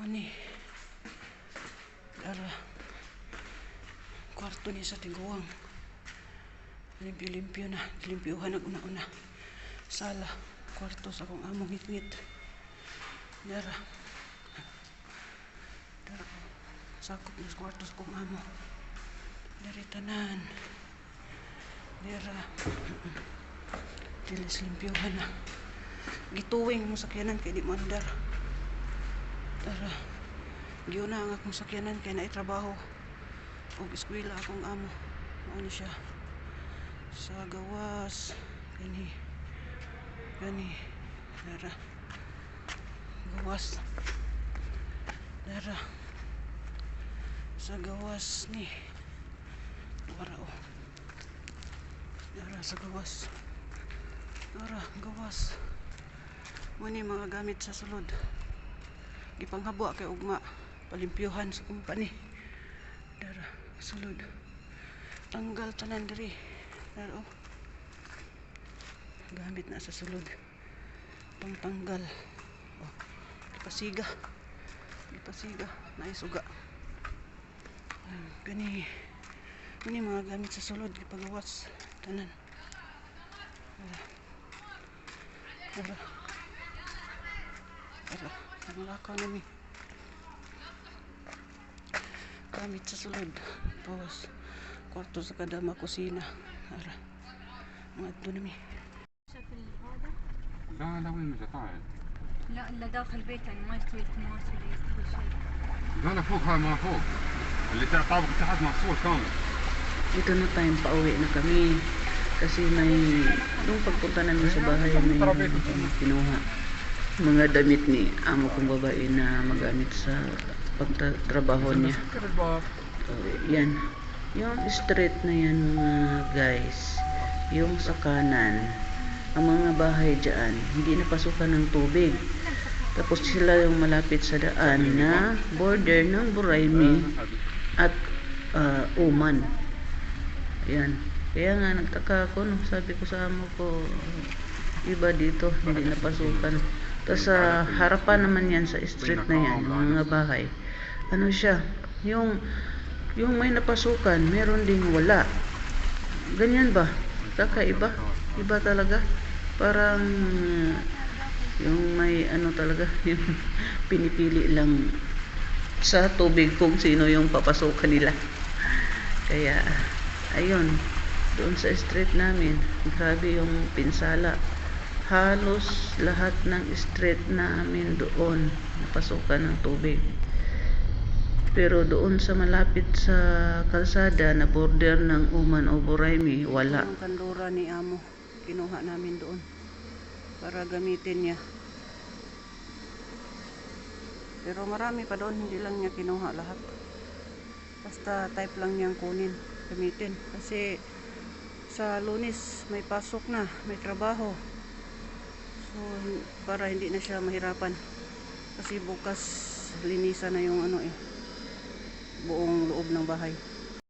Ani. Dara. Kwarto ni sa tiguang. Limpyo-limpyo na. Limpyuhan ang una-una. Sala. Kwarto sa kong among ngit-ngit. Dara. Dara ko. Sakop sa kwarto sa kong amo. Dari tanan. Dara. Dilis limpyuhan na. Gituwing mo sakyanan kay di mo andar. Tara. Giuna ang akong sakyanan kay na trabaho. Og eskwela akong amo. Ni siya. Sa gawas. Gani. Gani. Dara. Gawas. Dara. Sa gawas ni. Wara o. Dara sa gawas. Dara, gawas. Muni mga gamit sa sulod. Gipanghabwa kay ugma palimpyuhan sa kumpani. Dara, sulod. Tanggal tanan diri. Dara oh. Gamit na sa sulod. Pangtanggal. Oh. Gipasiga. Gipasiga. Naisuga. Ah, Gani. Gani mga gamit sa sulod. Gipagawas. Tanan. Dara. Dara. Dara. لا لا لا داخل بيت يعني ما يستوي الكماس ولا شيء لا لا فوق هاي ما فوق اللي تاع طابق تحت مفصول كامل يمكن نطيم طاوي أنا كمين كسي ما ينفق قلت أنا مش باهي ما ينفق mga damit ni amo kong babae na magamit sa pagtatrabaho niya. Yan. Yung street na yan mga guys, yung sa kanan, ang mga bahay dyan, hindi napasukan ng tubig. Tapos sila yung malapit sa daan na border ng Buraimi at ah, uh, Oman. Yan. Kaya nga nagtaka ako nung sabi ko sa amo ko, iba dito, hindi napasukan. Tapos sa harapan naman yan sa street na yan, mga bahay. Ano siya, yung yung may napasukan, meron ding wala. Ganyan ba? Kakaiba? Iba talaga? Parang uh, yung may ano talaga, yung pinipili lang sa tubig kung sino yung papasukan nila. Kaya, ayun, doon sa street namin, grabe yung pinsala. Halos lahat ng street namin doon, napasukan ng tubig. Pero doon sa malapit sa kalsada na border ng Uman o Buraimi, wala. Ang kandura ni Amo, kinuha namin doon para gamitin niya. Pero marami pa doon, hindi lang niya kinuha lahat. Basta type lang niyang kunin, gamitin. Kasi sa lunis may pasok na, may trabaho. Para hindi na siya mahirapan. Kasi bukas linisan na yung ano eh, buong loob ng bahay.